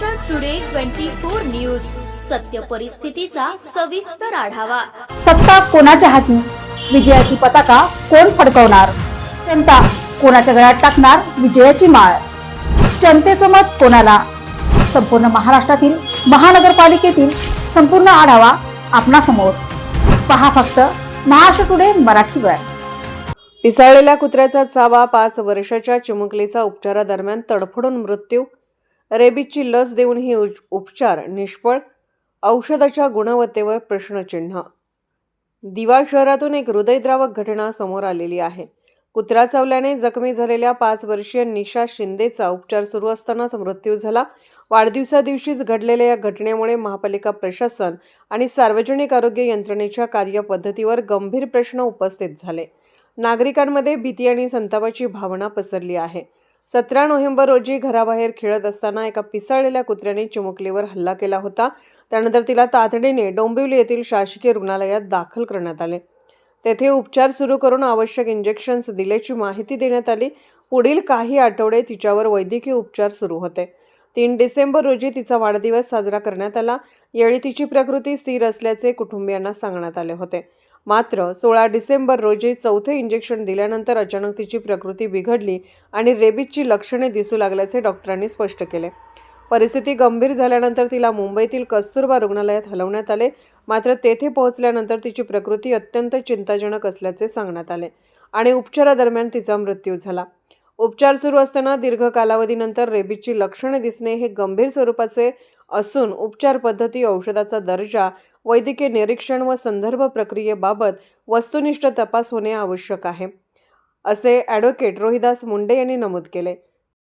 Maharashtra today twenty four news सत्य परिस्थितीचा सविस्तर आढावा. सत्ता कोणाच्या हाती? विजयाची पताका कोण फडकवणार? जनता कोणाच्या गळ्यात टाकणार विजयाची माळ? जनतेचं मत कोणाला? संपूर्ण महाराष्ट्रातील महानगरपालिकेतील संपूर्ण आढावा आपणासमोर. पहा फक्त महाराष्ट्र टुडे मराठीवर पिसाळलेल्या कुत्र्याचा चावा पाच वर्षाच्या चिमुकलीचा उपचारादरम्यान तडफडून मृत्यू रेबीजची लस देऊन हे उपचार निष्फळ औषधाच्या गुणवत्तेवर प्रश्नचिन्ह. दिवा शहरातून एक हृदयद्रावक घटना समोर आलेली आहे. कुत्रा चावल्याने जखमी झालेल्या पाच वर्षीय निशा शिंदेचा उपचार सुरू असतानाच मृत्यू झाला. वाढदिवसादिवशीच घडलेल्या या घटनेमुळे महापालिका प्रशासन आणि सार्वजनिक आरोग्य यंत्रणेच्या कार्यपद्धतीवर गंभीर प्रश्न उपस्थित झाले. नागरिकांमध्ये भीती आणि संतापाची भावना पसरली आहे. सतरा नोव्हेंबर रोजी घराबाहेर खेळत असताना एका पिसाळलेल्या कुत्र्याने चिमुकलीवर हल्ला केला होता. त्यानंतर तिला तातडीने डोंबिवली येथील शासकीय रुग्णालयात दाखल करण्यात आले. तेथे उपचार सुरू करून आवश्यक इंजेक्शन्स दिल्याची माहिती देण्यात आली. पुढील काही आठवडे तिच्यावर वैद्यकीय उपचार सुरू होते. तीन डिसेंबर रोजी तिचा वाढदिवस साजरा करण्यात आला. यावेळी तिची प्रकृती स्थिर असल्याचे कुटुंबियांना सांगण्यात आले होते. मात्र सोळा डिसेंबर रोजी चौथे इंजेक्शन दिल्यानंतर अचानक तिची प्रकृती बिघडली आणि रेबीजची लक्षणे दिसू लागल्याचे डॉक्टरांनी स्पष्ट केले. परिस्थिती गंभीर झाल्यानंतर तिला मुंबईतील कस्तुरबा रुग्णालयात हलवण्यात आले. मात्र तेथे पोहोचल्यानंतर तिची प्रकृती अत्यंत चिंताजनक असल्याचे सांगण्यात आले आणि उपचारादरम्यान तिचा मृत्यू झाला. उपचार सुरू असताना दीर्घ कालावधीनंतर रेबीजची लक्षणे दिसणे हे गंभीर स्वरूपाचे असून उपचार पद्धती औषधाचा दर्जा वैद्यकीय निरीक्षण व संदर्भ प्रक्रियेबाबत वस्तुनिष्ठ तपास होणे आवश्यक आहे असे ॲडव्होकेट रोहिदास मुंडे यांनी नमूद केले.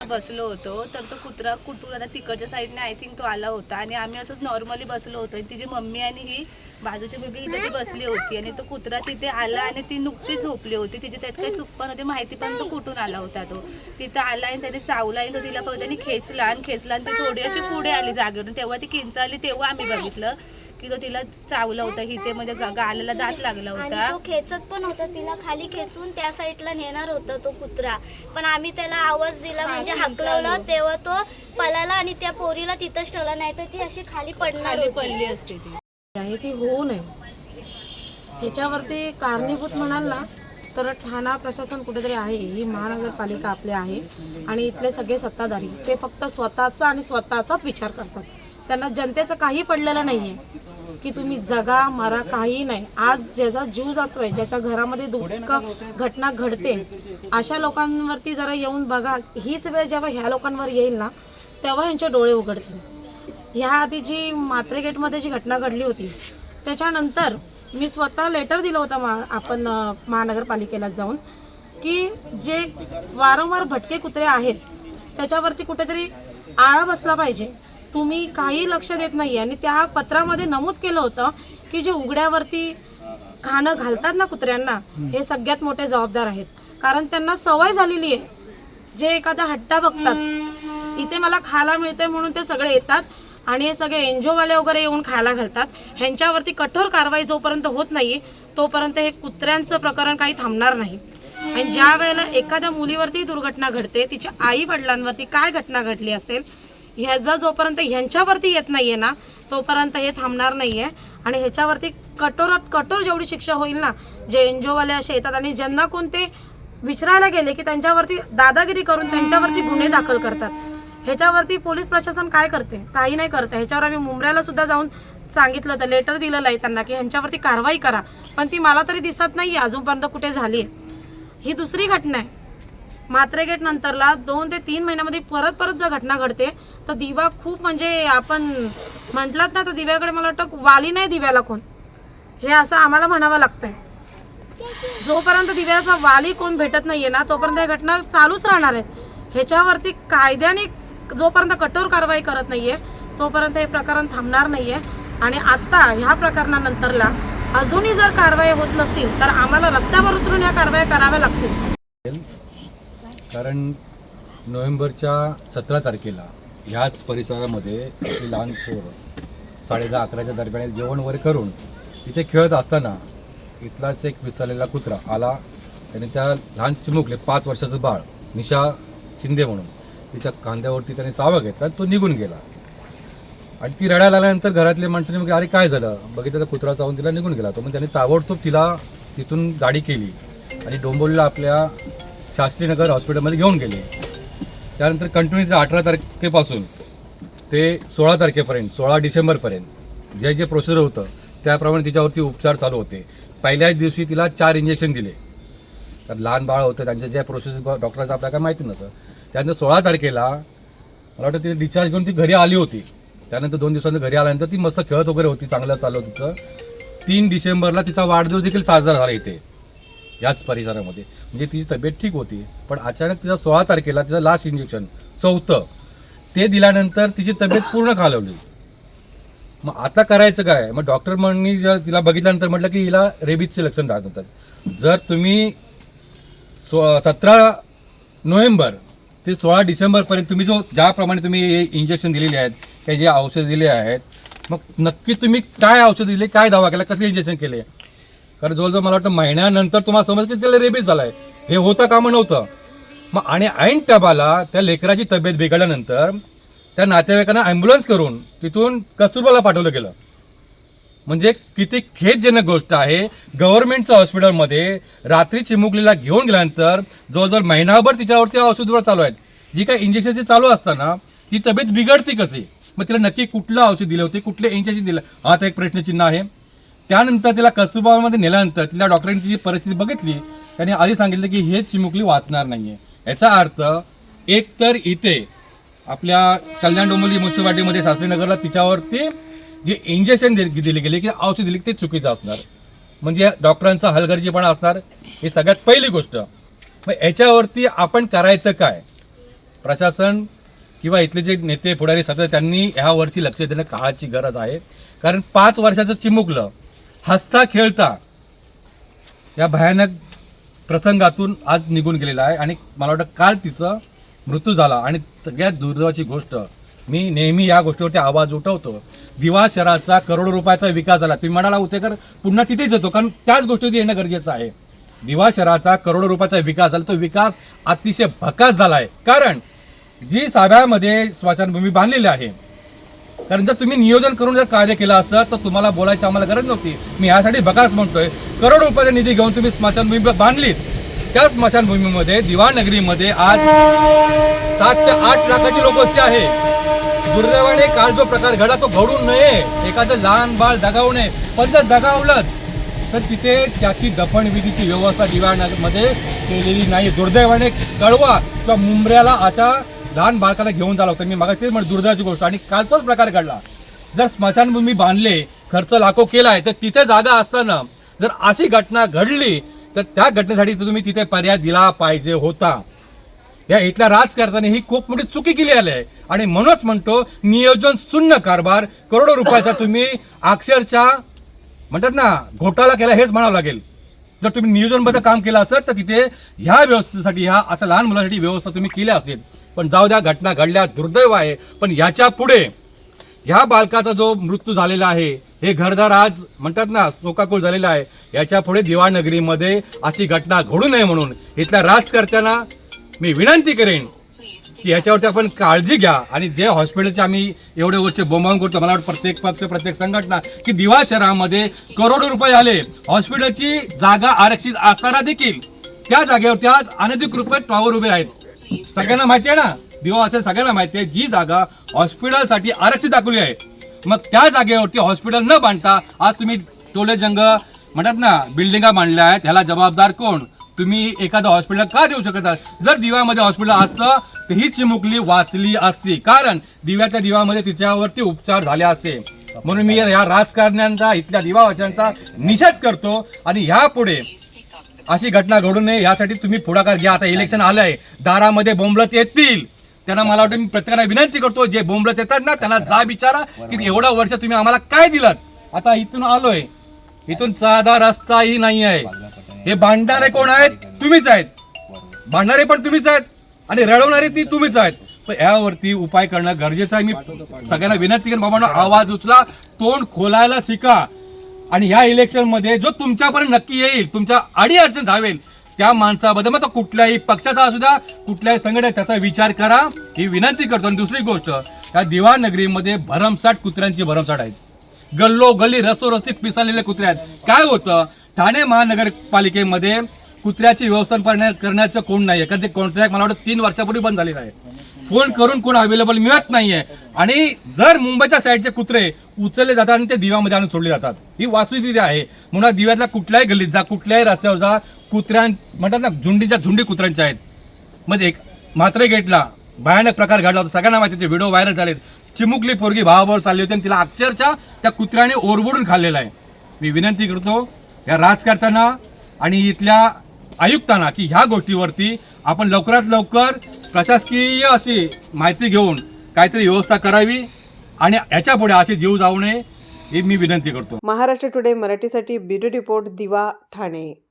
बसलो होतो तर तो कुत्रा कुठून आता तिकडच्या साईडने आय थिंक तो आला होता. आणि आम्ही असंच नॉर्मली बसलो होतो. आणि तिची मम्मी आणि ही बाजूची मुलगी इथे ती बसली होती. आणि तो कुत्रा तिथे आला आणि ती नुकतीच झोपली होती. तिची त्यात काही चूक पण होती. माहिती पण तो कुठून आला होता तो. तिथं आला आणि त्याने चावला आणि तो तिला फक्त त्याने खेचला. आणि खेचला आणि ती थोडी अशी पुढे आली जागेवरून. तेव्हा ती किंचाळली तेव्हा आम्ही बघितलं. की तो तिला चावला होता हिथे म्हणजे गा- गालाला दात लागला आणि होता. तो खेचत पण होता तिला खाली खेचून त्या साईडला नेणार होता तो कुत्रा. पण आम्ही त्याला आवाज दिला म्हणजे हाकलवलं तेव्हा तो पळाला आणि त्या पोरीला तिथंच ठेवला नाही तर ती अशी खाली पडणार खाली होती. पडली असते ती. आहे ती होऊ नये. ह्याच्यावरती कारणीभूत म्हणाल ना तर ठाणा प्रशासन कुठेतरी आहे ही महानगरपालिका आपली आहे. आणि इथले सगळे सत्ताधारी ते फक्त स्वतःचा आणि स्वतःचाच विचार करतात. त्यांना जनतेचं काही पडलेलं नाही आहे की तुम्ही जगा मारा काही नाही. आज ज्याचा जीव जातोय ज्याच्या घरामध्ये दुःख घटना घडते अशा लोकांवरती जरा येऊन बघा. हीच वेळ जेव्हा ह्या लोकांवर येईल ना तेव्हा ह्यांचे डोळे उघडतील. ह्या आधी जी मात्रे गेटमध्ये जी घटना घडली होती त्याच्यानंतर मी स्वतः लेटर दिलं होतं मा आपण महानगरपालिकेला जाऊन की जे वारंवार भटके कुत्रे आहेत त्याच्यावरती कुठेतरी आळा बसला पाहिजे. तुम्ही काही लक्ष देत नाही आणि त्या पत्रामध्ये नमूद केलं होतं की जे उघड्यावरती खाणं घालतात ना कुत्र्यांना हे सगळ्यात मोठे जबाबदार आहेत. कारण त्यांना सवय झालेली आहे. जे एखादा हट्टा बघतात इथे मला खायला मिळते म्हणून ते सगळे येतात आणि हे सगळे एनजीओवाले वगैरे येऊन खायला घालतात. ह्यांच्यावरती कठोर कारवाई जोपर्यंत होत नाही तोपर्यंत हे कुत्र्यांचं प्रकरण काही थांबणार नाही. आणि ज्या वेळेला एखाद्या मुलीवरती दुर्घटना घडते तिच्या आई वडिलांवरती काय घटना घडली असेल ह्याचा जोपर्यंत ह्यांच्यावरती येत नाहीये ना तोपर्यंत हे थांबणार नाहीये. आणि ह्याच्यावरती कठोरात कठोर जेवढी शिक्षा होईल ना जे एनजीओवाले असे येतात आणि ज्यांना कोणते विचारायला गेले की त्यांच्यावरती दादागिरी करून त्यांच्यावरती गुन्हे दाखल करतात. ह्याच्यावरती पोलीस प्रशासन काय करते? काही नाही करते. ह्याच्यावर आम्ही मुंबऱ्याला सुद्धा जाऊन सांगितलं तर लेटर दिलेलं आहे त्यांना की ह्यांच्यावरती कारवाई करा. पण ती मला तरी दिसत नाही अजूनपर्यंत कुठे झाली आहे ही दुसरी घटना आहे. मात्रेगेट नंतरला दोन ते तीन महिन्यामध्ये परत परत जर घटना घडते तर दिवा खूप म्हणजे आपण म्हटलात ना तर दिव्याकडे मला वाटतं वाली नाही दिव्याला कोण. हे असं आम्हाला म्हणावं लागतंय. जोपर्यंत दिव्याचा वाली कोण भेटत नाहीये ना तोपर्यंत ही घटना चालूच राहणार आहे. ह्याच्यावरती कायद्याने जोपर्यंत कठोर कारवाई करत नाहीये तोपर्यंत हे प्रकरण थांबणार नाहीये. आणि आता ह्या प्रकरणानंतरला अजूनही जर कारवाई होत नसतील तर आम्हाला रस्त्यावर उतरून ह्या कारवाई कराव्या लागतील. कारण नोव्हेंबरच्या सतरा तारखेला ह्याच परिसरामध्ये आपली लहान पोरं साडे दहा अकराच्या दरम्यान जेवण वगैरे करून इथे खेळत असताना इथलाच एक विसरलेला कुत्रा आला. त्याने त्या लहान चिमुकले पाच वर्षाचं बाळ निशा शिंदे म्हणून. तिच्या कांद्यावरती त्याने चावा घेतला तो निघून गेला. आणि ती रडायला आल्यानंतर घरातले माणसाने मग अरे काय झालं? बघितलं तर कुत्रा चावून तिला निघून गेला. तो म्हणजे मग त्यांनी ताबडतोब तिला तिथून गाडी केली आणि डोंबोलीला आपल्या शास्त्रीनगर हॉस्पिटलमध्ये घेऊन गेले. त्यानंतर कंटिन्यू अठरा तारखेपासून ते सोळा तारखेपर्यंत सोळा डिसेंबरपर्यंत जे जे प्रोसिजर होतं त्याप्रमाणे तिच्यावरती उपचार चालू होते. पहिल्याच दिवशी तिला चार इंजेक्शन दिले. तर लहान बाळ होतं त्यांच्या ज्या प्रोसेस डॉक्टरचं आपल्याला काय माहिती नव्हतं. त्यानंतर सोळा तारखेला मला वाटतं ती डिस्चार्ज घेऊन ती घरी आली होती. त्यानंतर दोन दिवसांनी घरी आल्यानंतर ती मस्त खेळत वगैरे होती चांगलं चालू तिचं. तीन डिसेंबरला तिचा वाढदिवस देखील साजरा झाला इथे. याच परिसरामध्ये. म्हणजे तिची तब्येत ठीक होती पण अचानक तिचा सोळा तारखेला तिचं लास्ट इंजेक्शन चौथं. ते दिल्यानंतर तिची तब्येत पूर्ण खालवली. मग आता करायचं काय? मग डॉक्टर म्हणणी जर तिला बघितल्यानंतर म्हटलं की हिला रेबीजचे लक्षण दाखवतात. जर तुम्ही सो सतरा नोव्हेंबर ते सोळा डिसेंबरपर्यंत तुम्ही जो ज्याप्रमाणे तुम्ही हे इंजेक्शन दिलेले आहेत काही जे औषध दिले आहेत मग नक्की तुम्ही काय औषध दिले काय दवा केला कसले इंजेक्शन केले? कारण जवळजवळ मला वाटतं महिन्यानंतर तुम्हाला समजलं की त्याला रेबीज झालाय. हे होतं कामं नव्हतं. मग आणि ऐन टबाला त्या लेकराची तब्येत बिघडल्यानंतर त्या नातेवाईकांना ॲम्ब्युलन्स करून तिथून कस्तुरबाला पाठवलं गेलं. म्हणजे किती खेदजनक गोष्ट आहे. गव्हर्नमेंटच्या हॉस्पिटलमध्ये रात्री चिमुकलीला घेऊन गेल्यानंतर जवळजवळ महिनाभर तिच्यावरती औषधवर चालू आहेत. जी काही इंजेक्शन चालू असताना ती तब्येत बिघडते कशी? मग तिला नक्की कुठलं औषध दिलं होते? कुठले इंजेक्शन दिलं? हा तर एक प्रश्नचिन्ह आहे. त्यानंतर तिला कस्तुरबामध्ये नेल्यानंतर तिला डॉक्टरांची जी परिस्थिती बघितली त्यांनी आधी सांगितलं की हे चिमुकली वाचणार नाहीये. याचा अर्थ एक तर इथे आपल्या कल्याण डोंबली मुन्सिपाल्टीमध्ये शास्त्रीनगरला तिच्यावरती जे इंजेक्शन दिले गेले की औषध दिले ते चुकीचं असणार. म्हणजे डॉक्टरांचा हलगर्जीपणा असणार. ही सगळ्यात पहिली गोष्ट. मग याच्यावरती आपण करायचं काय? प्रशासन किंवा इथले जे नेते पुढारी सध्या त्यांनी ह्यावरती लक्ष देणं काळाची गरज आहे. कारण पाच वर्षाचं चिमुकलं हसता खेळता या भयानक प्रसंगातून आज निघून गेलेला आहे आणि मला वाटतं काल तिचा मृत्यू झाला. आणि सगळ्यात दुर्दैवाची गोष्ट मी नेहमी या गोष्टीवरती आवाज उठवतो. दिवा शहराचा करोडो रुपयाचा विकास झाला. तुम्ही म्हणाला उतेकर पुन्हा तिथेच येतो. कारण त्याच गोष्टीवरती येणं गरजेचं आहे. दिवा शहराचा करोडो रुपयाचा विकास झाला. तो विकास अतिशय भकास झाला आहे. कारण जी साव्यामध्ये स्मशानभूमी बांधलेली आहे कारण जर तुम्ही नियोजन करून जर कार्य केलं असतं तर तुम्हाला बोलायची आम्हाला गरज नव्हती. मी यासाठी बकास म्हणतोय. करोड रुपयाचा निधी घेऊन तुम्ही स्मशानभूमी बांधलीत. त्या स्मशानभूमीमध्ये दिवानगरीमध्ये आज सात ते आठ लाखाची लोकवस्ती आहे. दुर्दैवाने काल जो प्रकार घडला तो घडू नये. एखादं लहान बाळ दगावू नये. पण जर दगावलंच तर तिथे त्याची दफनविधीची व्यवस्था दिवाणमध्ये केलेली नाही. दुर्दैवाने कळवा किंवा मुंबऱ्याला अशा लहान बाळकाला घेऊन झाला होता. मी मागा तेच म्हणजे दुर्दैवाची गोष्ट. आणि काल तोच प्रकार घडला. जर स्मशानभूमी बांधले खर्च लाखो केलाय तर तिथे जागा असताना जर अशी घटना घडली तर त्या घटनेसाठी तुम्ही तिथे पर्याय दिला पाहिजे होता. या इथल्या राजकारणाने ही खूप मोठी चुकी केली आहे. आणि म्हणूनच म्हणतो नियोजन शून्य कारभार. करोडो रुपयाचा तुम्ही अक्षरशः म्हणतात ना घोटाळा केला हेच म्हणावं लागेल. जर तुम्ही नियोजनबद्ध काम केलं असेल तर तिथे ह्या व्यवस्थेसाठी ह्या असं लहान मुलांसाठी व्यवस्था तुम्ही केल्या असेल. पण जाऊ द्या घटना घडल्या दुर्दैव आहे. पण याच्यापुढे ह्या बालकाचा जो मृत्यू झालेला आहे हे घरदार आज म्हणतात ना शोकाकुळ झालेला आहे. याच्यापुढे दिवाणनगरीमध्ये अशी घटना घडू नये म्हणून इथल्या राजकर्त्यांना मी विनंती करेन की याच्यावरती आपण काळजी घ्या. आणि जे हॉस्पिटलचे आम्ही एवढे वर्ष बोंबावून करतो मला वाटतं प्रत्येक पक्ष प्रत्येक संघटना की दिवा शहरामध्ये करोडो रुपये आले. हॉस्पिटलची जागा आरक्षित असताना देखील त्या जागेवरती आज अनधिकृत टॉवर उभे आहेत. सगळ्यांना माहिती आहे ना? दिवा सगळ्यांना माहिती आहे जी जागा हॉस्पिटलसाठी आरक्षित दाखवली आहे. मग त्या जागेवरती हॉस्पिटल न बांधता आज तुम्ही टोले जंग म्हणतात ना बिल्डिंगा बांधल्या आहेत ह्याला जबाबदार कोण? तुम्ही एखादं हॉस्पिटल का देऊ शकत आहात? जर दिव्यामध्ये हॉस्पिटल असतं तर ही चिमुकली वाचली असती. कारण दिव्याच्या दिवामध्ये तिच्यावरती उपचार झाले असते. म्हणून मी या राजकारण्यांचा इथल्या दिवावाच्यांचा निषेध करतो आणि ह्यापुढे अशी घटना घडू नये यासाठी तुम्ही पुढाकार घ्या. आता इलेक्शन आलंय. दारामध्ये बोंबलत येतील. त्यांना मला वाटतं मी प्रत्येकाला विनंती करतो जे बोंबलत येतात ना त्यांना जा विचारा की एवढं वर्ष तुम्ही आम्हाला काय दिलं? आता इथून आलोय. इथून साधा रस्ताही नाही आहे हे भांडणारे कोण आहेत? तुम्हीच आहेत. भांडणारे पण तुम्हीच आहेत. आणि रडवणारे ती तुम्हीच आहेत. पण यावरती उपाय करणं गरजेचं आहे. मी सगळ्यांना विनंती करेन बाबा आवाज उचला. तोंड खोलायला शिका. आणि ह्या इलेक्शनमध्ये जो तुमच्यापर्यंत नक्की येईल तुमच्या अडी अडचण धावेल त्या माणसाबद्दल मग तो कुठल्याही पक्षाचा असू द्या कुठल्याही संघटना त्याचा विचार करा. ही विनंती करतो. आणि दुसरी गोष्ट या दिवा नगरीमध्ये भरमसाठ कुत्र्यांची भरमसाठ आहेत. गल्लो गल्ली रस्तो रस्ते पिसालेले कुत्रे आहेत. काय होतं? ठाणे महानगरपालिकेमध्ये कुत्र्याची व्यवस्थापन करण्याचं कोण नाही आहे कारण ते कॉन्ट्रॅक्ट मला वाटतं तीन वर्षापूर्वी बंद झालेलं आहे. फोन करून कोण अवेलेबल मिळत नाहीये. आणि जर मुंबईच्या साईडचे कुत्रे उचलले जातात आणि ते दिव्यामध्ये आणून सोडले जातात. ही वास्तुस्थिती आहे. म्हणून दिव्यातल्या कुठल्याही गल्लीत जा कुठल्याही रस्त्यावर जा कुत्र्यां म्हणतात ना झुंडीच्या झुंडी कुत्र्यांच्या आहेत. म्हणजे एक म्हात्रे गेटला भयानक प्रकार घडला होता. सगळ्यांना माहिती ते व्हिडिओ व्हायरल झालेत. चिमुकली पोरगी भावाबरोबर चालली होती आणि तिला अक्षरशः त्या कुत्र्याने ओरबडून खाल्लेला आहे. मी विनंती करतो या राजकर्त्यांना आणि इथल्या आयुक्तांना की ह्या गोष्टीवरती आपण लवकरात लवकर प्रशासकीय अशी माहिती घेऊन काहीतरी व्यवस्था करावी आणि याच्यापुढे असे जीव जाऊ नये ही मी विनंती करतो. महाराष्ट्र टुडे मराठीसाठी ब्युरो रिपोर्ट दिवा ठाणे.